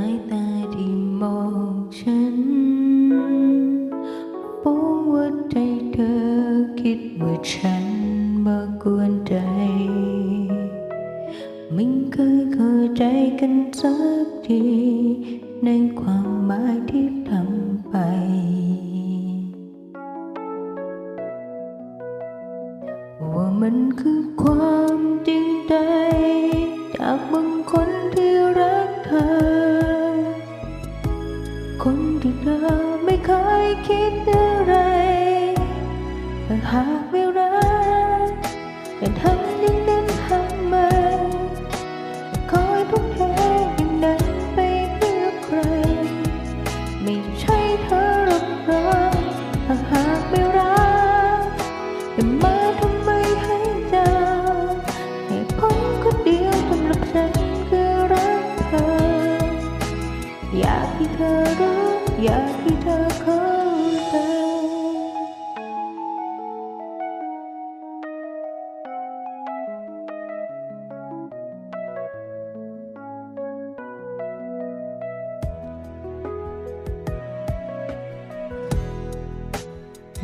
ายตาที่มองฉันปูว่าใจเธอคิดว่าฉันมากวนใจไม่เคยเข้าใจกันสักที ในความหมายที่ทำไป ว่ามันคือความจริงใจ จากบางคนที่รักเธอ เค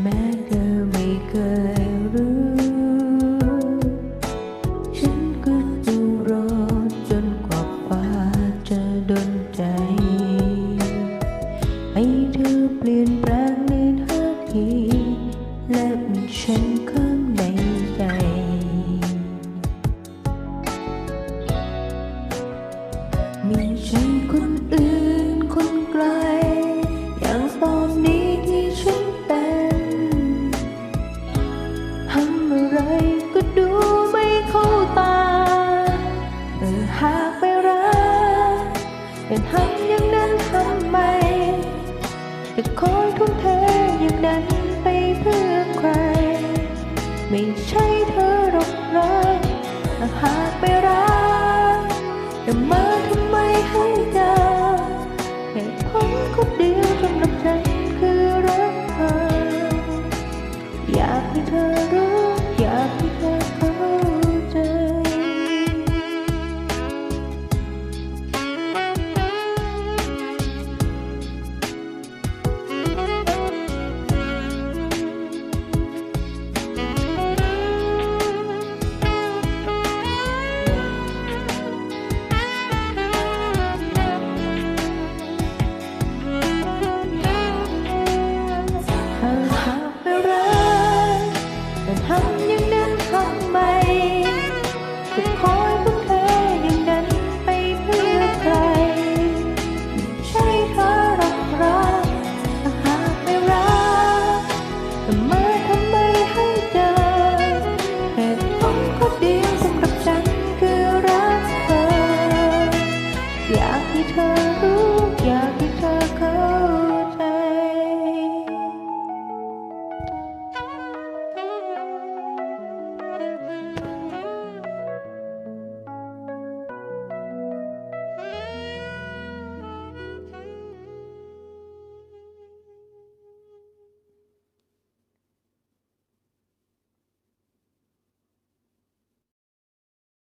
แแต่ทำอย่างนั้นทำไมจะคอยทุ่มเทอย่างนั้นไปเพื่อใคร ไม่ใช่ หากไม่รักแต่ทำ